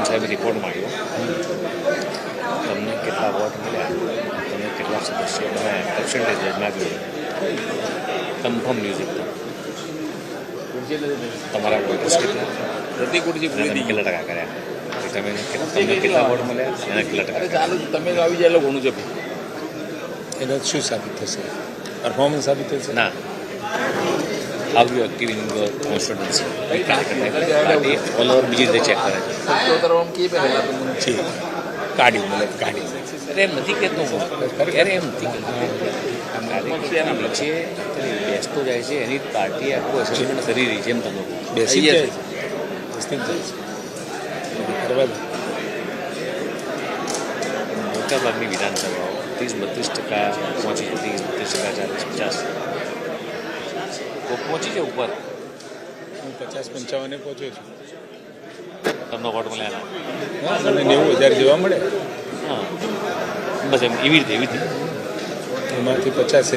સાહેબ રિપોર્ટ માંગ્યો તમને કેટલા વોટ મળ્યા તમને કેટલા સદસ્યો તમે પર્સન્ટેજ માગ્યું કન્ફર્મ ન્યૂઝ એકદમ તમારા વોટર્સ કેટલા પ્રતિક ઉર્જી અને પૂરી તમે થઈ ગઈ કેટલા ટકા કર્યા કે તમે તમને કેટલા વોટ મળ્યા એના કેટલા ટકા અરે કર્યા? ચાલુ તમે તો આવી જાય એટલે ઘણું છે ભાઈ. એનો શું સાબિત થશે પરફોર્મન્સ સાબિત થશે ના how you active in your constituency party all over બીજી રીતે ચેક કરે છે. કાઢી મતલબ કાઢી અરે એમ નથી કહેતો. હું અરે એમ નથી કહેતો? નીચે બેસતો જાય છે એની પાર્ટી આખું એસેસમેન્ટ કરી રહી છે એમ તમે. બેસી જાય. છે. મોટાભાગની વિધાનસભાઓ ત્રીસ બત્રીસ ટકા પહોંચી છે ત્રીસ બત્રીસ ટકા ચાલીસ પચાસ. પહોંચી છે ઉપર? હું પચાસ પંચાવને પહોંચ્યો છું. તમને વોટ મળ્યા મને નેવું હજાર જેવા મળે. હા. બસ એમ એવી રીતે એવી રીતે. એમાંથી પચાસ